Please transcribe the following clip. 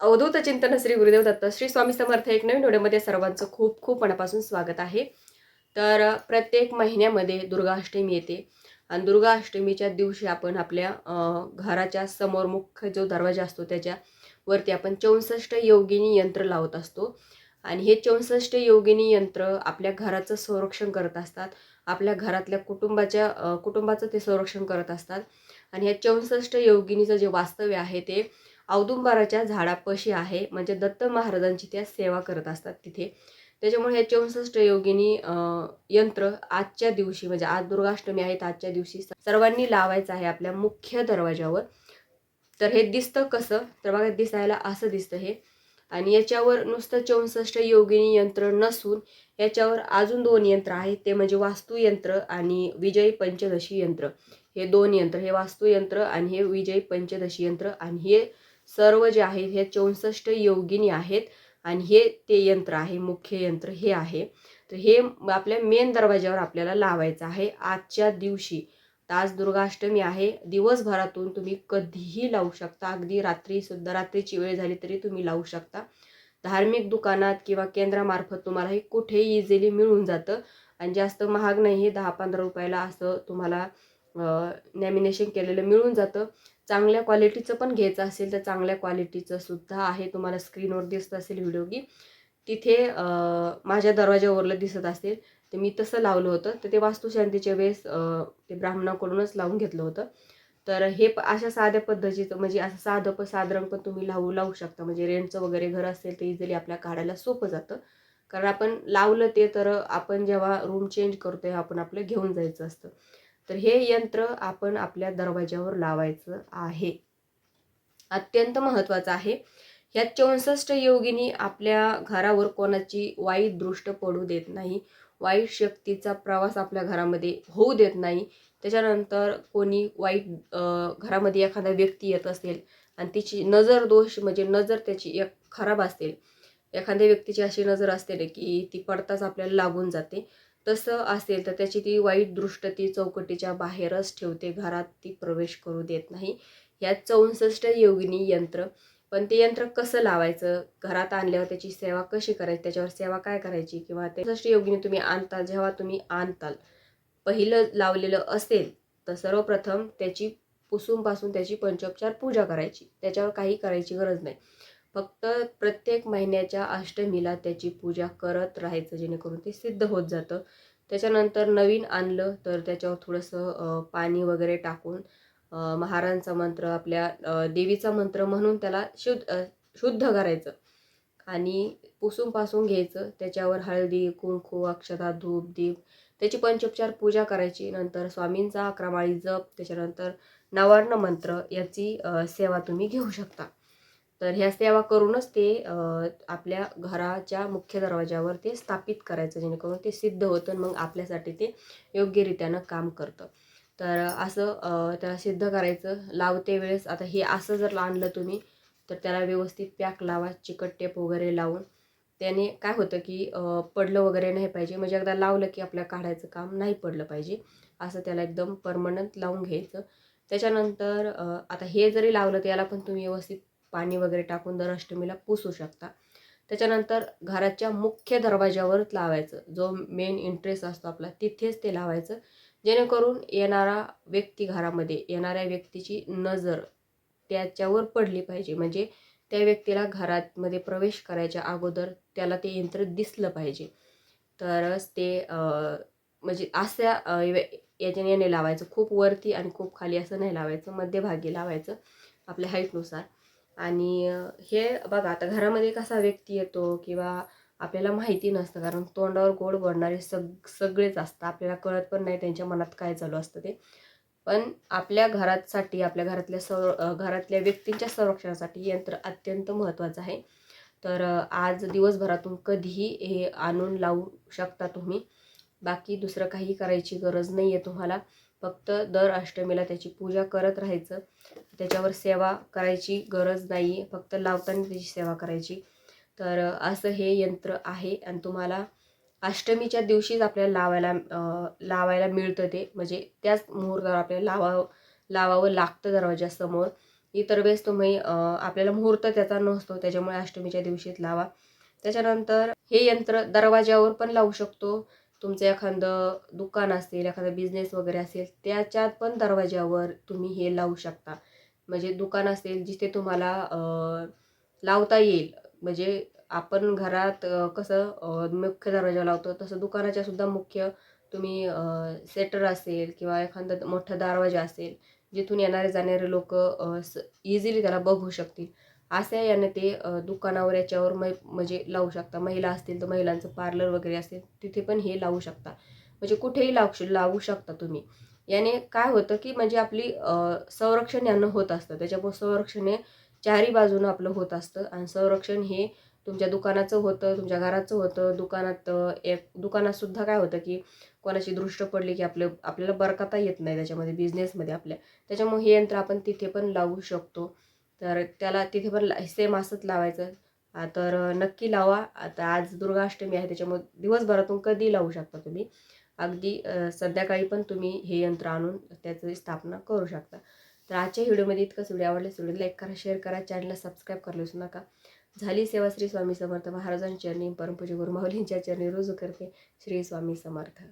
अवधूत चिंतन श्री गुरुदेव दत्त श्री स्वामी समर्थ एक नवीन व्हिडिओमध्ये सर्वांचं खूप खूप मनापासून स्वागत आहे. तर प्रत्येक महिन्यामध्ये दुर्गाष्टमी येते. आणि दुर्गाष्टमीच्या दिवशी आपण आपल्या घराच्या समोर मुख्य जो दरवाजा असतो त्याच्या वरती आपण चौसष्ट योगिनी यंत्र लावत असतो. आणि हे चौसष्ट योगिनी यंत्र आपल्या घराचं संरक्षण करत असतात. आपल्या घरातल्या कुटुंबाच्या कुटुंबाचं ते संरक्षण करत असतात. आणि ह्या चौसष्ट योगिनीचं जे वास्तव्य आहे ते औदुंबाराच्या झाडापाशी आहे. म्हणजे दत्त महाराजांची त्या सेवा करत असतात तिथे. त्याच्यामुळे हे चौसष्ट योगिनी यंत्र आजच्या दिवशी म्हणजे आज दुर्गाष्टमी आहेत आजच्या दिवशी सर्वांनी लावायचं आहे आपल्या मुख्य दरवाजावर तर हे दिसतं कसं? तर बघा दिसायला असं दिसतं हे. आणि याच्यावर नुसतं चौसष्ट योगिनी यंत्र नसून याच्यावर अजून दोन यंत्र आहेत. ते म्हणजे वास्तुयंत्र आणि विजयी पंचदशी यंत्र. हे दोन यंत्र हे वास्तुयंत्र आणि हे विजयी पंचदशी यंत्र आणि हे सर्व जे आहेत हे चौसष्ट योगिनी आहेत आणि हे ते यंत्र आहे मुख्य यंत्र हे आहे. तर हे आपल्या मेन दरवाज्यावर आपल्याला लावायचं आहे. आजच्या दिवशी आज दुर्गाष्टमी आहे. दिवसभरातून तुम्ही कधीही लावू शकता. अगदी रात्री सुद्धा रात्रीची वेळ झाली तरी तुम्ही लावू शकता. धार्मिक दुकानात किंवा केंद्रामार्फत तुम्हाला हे कुठेही इझिली मिळून जातं. आणि जास्त महाग नाही हे दहा पंधरा रुपयाला असं तुम्हाला नॅमिनेशन केलेलं मिळून जातं. चांगल्या क्वालिटीचं पण घ्यायचं असेल तर चांगल्या क्वालिटीचं सुद्धा आहे. तुम्हाला स्क्रीनवर दिसत असेल व्हिडिओ की. तिथे माझ्या दरवाज्यावरलं दिसत असेल. तर मी तसं लावलं होतं. तर ते वास्तुशांतीच्या वेळेस ते ब्राह्मणाकडूनच लावून घेतलं होतं. तर हे प- अशा साध्या पद्धतीचं म्हणजे असं साधं पण साधारण पण तुम्ही लावू लावू शकता. म्हणजे रेंटचं वगैरे घर असेल तर इझिली आपल्या काढायला सोपं जातं. कारण आपण लावलं ते तर आपण जेव्हा रूम चेंज करतो तेव्हा आपण आपलं घेऊन जायचं असतं. तर हे यंत्र आपण आपल्या दरवाज्यावर लावायचं आहे. अत्यंत महत्त्वाचं आहे. ह्या चौसष्ट योगिनी आपल्या घरावर कोणाची वाईट दृष्ट पडू देत नाही. वाईट शक्तीचा प्रवास आपल्या घरामध्ये होऊ देत नाही. त्याच्यानंतर कोणी वाईट घरामध्ये एखादा व्यक्ती येत असेल आणि तिची नजर दोष म्हणजे नजर त्याची एक खराब असेल. एखाद्या व्यक्तीची अशी नजर असते की ती पडताच आपल्याला लागून जाते. तसं असेल तर त्याची ती वाईट दृष्ट ती चौकटीच्या बाहेरच ठेवते. घरात ती प्रवेश करू देत नाही. ह्या चौसष्ट योगिनी यंत्र. पण ते यंत्र कसं लावायचं? घरात आणल्यावर त्याची सेवा कशी करायची? त्याच्यावर सेवा काय करायची? किंवा ते चौसष्ट योगिनी तुम्ही आणताल जेव्हा तुम्ही आणताल. पहिलं लावलेलं असेल तर सर्वप्रथम त्याची पुसूनपासून त्याची पंचोपचार पूजा करायची. त्याच्यावर काही करायची गरज नाही. फक्त प्रत्येक महिन्याच्या अष्टमीला त्याची पूजा करत राहायचं जेणेकरून ते सिद्ध होत जातं. त्याच्यानंतर नवीन आणलं तर त्याच्यावर थोडंसं पाणी वगैरे टाकून महारांचा मंत्र आपल्या देवीचा मंत्र म्हणून त्याला शुद्ध शुद्ध करायचं. आणि पुसून पासून घ्यायचं. त्याच्यावर हळदी कुंकू अक्षता धूप दीप त्याची पंचोपचार पूजा करायची. नंतर स्वामींचा अकरामाळी जप त्याच्यानंतर नवार्ण मंत्र याची सेवा तुम्ही घेऊ शकता. तर ह्या सेवा करूनच ते आपल्या घराच्या मुख्य दरवाज्यावर ते स्थापित करायचं जेणेकरून ते सिद्ध होतं आणि मग आपल्यासाठी ते योग्यरित्यानं काम करतं. तर असं त्याला सिद्ध करायचं. लावते वेळेस आता हे असं जर आणलं तुम्ही तर त्याला व्यवस्थित पॅक लावा चिकट टेप वगैरे लावून. त्याने काय होतं की पडलं वगैरे नाही पाहिजे. म्हणजे एकदा लावलं की आपल्या काढायचं काम नाही पडलं पाहिजे. असं त्याला एकदम परमनंट लावून घ्यायचं. त्याच्यानंतर आता हे जरी लावलं तर याला पण तुम्ही व्यवस्थित पाणी वगैरे टाकून दर अष्टमीला पुसू शकता. त्याच्यानंतर घराच्या मुख्य दरवाज्यावरच लावायचं. जो मेन इंटरेस्ट असतो आपला तिथेच ते लावायचं. जेणेकरून येणारा व्यक्ती घरामध्ये येणाऱ्या व्यक्तीची नजर त्याच्यावर पडली पाहिजे. म्हणजे त्या व्यक्तीला घरामध्ये प्रवेश करायच्या अगोदर त्याला ते यंत्र दिसलं पाहिजे. तरच ते म्हणजे अशा याच्याने याने लावायचं. खूप वरती आणि खूप खाली असं नाही लावायचं. मध्यभागी लावायचं आपल्या हाईटनुसार आणि हे बघा आता घरामध्ये कसा व्यक्ती येतो किंवा आपल्याला माहिती नसतं कारण तोंडावर गोड बोलणारे सग सगळेच असतात. आपल्याला कळत पण नाही त्यांच्या मनात काय चालू असतं ते. पण आपल्या घरासाठी आपल्या घरातल्या संर घरातल्या व्यक्तींच्या संरक्षणासाठी यंत्र अत्यंत महत्त्वाचं आहे. तर आज दिवसभरातून कधीही हे आणून लावू शकता तुम्ही. बाकी दुसरं काही करायची गरज नाही आहे तुम्हाला. फक्त दर अष्टमीला त्याची पूजा करत राहायचं. त्याच्यावर सेवा करायची गरज नाही आहे फक्त लावताना त्याची सेवा करायची. तर असं हे यंत्र आहे. आणि तुम्हाला अष्टमीच्या दिवशीच आपल्याला लावायला लावायला मिळतं ते. म्हणजे त्याच मुहूर्तावर आपल्याला लावावं लावावं लागतं दरवाजासमोर इतर वेळेस तुम्ही आपल्याला मुहूर्त त्याचा नसतो. त्याच्यामुळे अष्टमीच्या दिवशीच लावा. त्याच्यानंतर हे यंत्र दरवाज्यावर पण लावू शकतो. तुमचं एखादं दुकान असेल एखादा बिझनेस वगैरे असेल त्याच्यात पण दरवाज्यावर तुम्ही हे लावू शकता. म्हणजे दुकान असेल जिथे तुम्हाला लावता येईल. म्हणजे आपण घरात कसं मुख्य दरवाजा लावतो तसं दुकानाच्या सुद्धा मुख्य तुम्ही सेटर असेल किंवा एखादा मोठा दरवाजा असेल जिथून येणारे जाणारे लोक इझिली त्याला बघू शकतील. अशा यानं ते दुकानावर याच्यावर मै म्हणजे लावू शकता. महिला असतील तर महिलांचं पार्लर वगैरे असेल तिथे पण हे लावू शकता. म्हणजे कुठेही लावू लावू शकता तुम्ही. याने काय होतं की म्हणजे आपली संरक्षण यानं होत असतं. त्याच्यामुळे संरक्षण हे चारी बाजूनं आपलं होत असतं. आणि संरक्षण हे तुमच्या दुकानाचं होतं तुमच्या घराचं होतं. दुकानात एक दुकानातसुद्धा काय होतं की कोणाची दृष्ट पडली की आपलं आपल्याला बरकता येत नाही त्याच्यामध्ये बिझनेसमध्ये आपल्या. त्याच्यामुळे हे यंत्र आपण तिथे पण लावू शकतो. तर त्याला तिथे पण सेम असंच लावायचं. तर नक्की लावा. आता आज दुर्गाष्टमी आहे त्याच्यामुळे दिवसभरातून कधी लावू शकता तुम्ही? अगदी संध्याकाळी पण तुम्ही हे यंत्र आणून त्याची स्थापना करू शकता. तर आजच्या व्हिडिओमध्ये इतकंच. व्हिडिओ आवडल्यास व्हिडिओ लाईक करा शेअर करा चॅनलला सबस्क्राईब करायला विसरू नका. झाली सेवा श्री स्वामी समर्थ महाराजांच्या चरणी परमपूज्य गुरुमाऊलींच्या चरणी रुजू करते श्री स्वामी समर्थ.